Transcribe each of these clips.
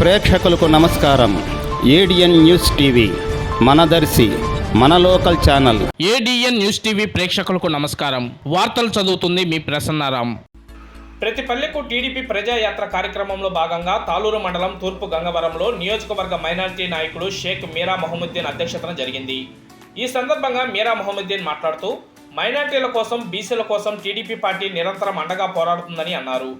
ప్రేక్షకులకు నమస్కారం. ADN news TV Manadarshi మన local channel. ADN news TV ప్రేక్షకులకు నమస్కారం. వార్తలు చదువుతుంది మీ ప్రసన్నారాం. ప్రతి పల్లెకు టీడీపీ ప్రజాయాత్ర కార్యక్రమంలో భాగంగా తాలూరు మండలం తూర్పు గంగవరంలో నియోజకవర్గ మైనారిటీ నాయకుడు షేక్ మీరా మొహమ్మద్దీన్ అధ్యక్షతన జరిగింది. ఈ సందర్భంగా మీరా మొహమ్మద్దీన్ మాట్లాడుతూ మైనార్టీల కోసం బీసీల కోసం టీడీపీ పార్టీ నిరంతరం అండగా పోరాడుతుందని అన్నారు.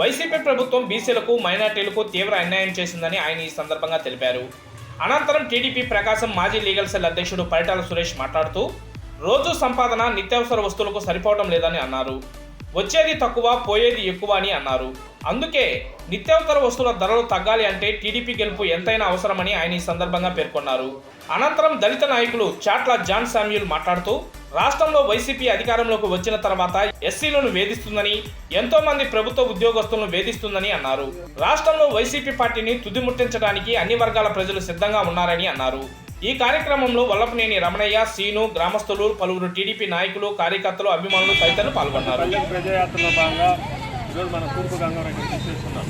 వైసీపీ ప్రభుత్వం బీసీలకు మైనార్టీలకు తీవ్ర అన్యాయం చేసిందని ఆయన ఈ సందర్భంగా తెలిపారు. అనంతరం టీడీపీ ప్రకాశం మాజీ లీగల్ సెల్ అధ్యక్షుడు పరిటాల సురేష్ మాట్లాడుతూ రోజు సంపాదన నిత్యావసర వస్తువులకు సరిపోవడం లేదని అన్నారు. వచ్చేది తక్కువ పోయేది ఎక్కువ అని అన్నారు. అందుకే నిత్యావసర వస్తువుల ధరలు తగ్గాలి అంటే టీడీపీ గెలుపు ఎంతైనా అవసరమని ఆయన ఈ సందర్భంగా పేర్కొన్నారు. అనంతరం దళిత నాయకులు చాట్ల జాన్ శామ్యూల్ మాట్లాడుతూ రాష్ట్రంలో వైసీపీ అధికారంలోకి వచ్చిన తర్వాత ఎస్సీలను వేధిస్తుందని ఎంతో మంది ప్రభుత్వ ఉద్యోగస్తులను వేధిస్తుందని అన్నారు. రాష్ట్రంలో వైసీపీ పార్టీని తుదిముట్టించడానికి అన్ని వర్గాల ప్రజలు సిద్ధంగా ఉన్నారని అన్నారు. ఈ కార్యక్రమంలో వల్లభనేని రమణయ్య సీను గ్రామస్తులు పలువురు టీడీపీ నాయకులు కార్యకర్తలు అభిమానులు తదితరులు పాల్గొన్నారు. ప్రజాయాత్రలో భాగంగా ఈరోజు మన తూర్పు గంగారెడ్డి చేస్తున్నాం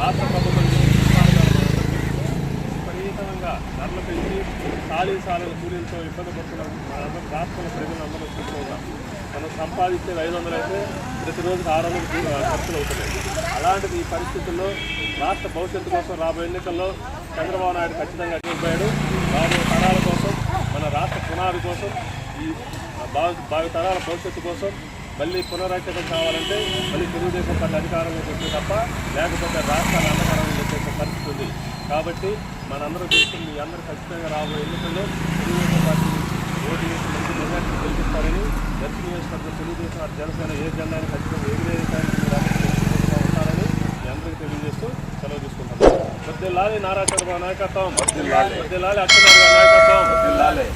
రాష్ట్ర ప్రభుత్వం విపరీతంగా ధరలు పెంచి ఖాళీ సాలల కూలీలతో ఇబ్బంది పడుతున్నాం మనందరం రాష్ట్రంలో ప్రజలందరూ చూస్తూ మనం సంపాదించేది ఐదు వందలు అయితే ప్రతిరోజు ఆరు వందలు ఖర్చులు అవుతున్నాయి. అలాంటిది ఈ పరిస్థితుల్లో రాష్ట్ర భవిష్యత్తు కోసం రాబోయే ఎన్నికల్లో చంద్రబాబు నాయుడు ఖచ్చితంగా గెలిపాడు రాబోయే తరాల కోసం మన రాష్ట్ర పునాది కోసం ఈ భావి భావి తరాల భవిష్యత్తు కోసం మళ్ళీ పునరైక్యత కావాలంటే మళ్ళీ తెలుగుదేశం పార్టీ అధికారంలోకి వస్తే తప్ప లేకపోతే రాష్ట్రాలు అంధకారంలో వచ్చేసే పరిస్థితి ఉంది. కాబట్టి మనందరూ చూస్తే మీ అందరూ ఖచ్చితంగా రాబోయే ఎన్నికల్లో తెలుగుదేశం పార్టీ ఓటు వేసి మంచి మెజార్టీ గెలిపిస్తారని దర్శనం చేసినప్పుడు తెలుగుదేశం అటు జనసేన ఏ జెండాని ఖచ్చితంగా ఎగిరేయడానికి తీసుకుంటాం వద్దిల్లాలి నారా చంద్రబాబు నాయకత్వం. వద్దిల్లాలి అచ్చెన్నాయుడు నాయకత్వం. వద్దిల్లాలి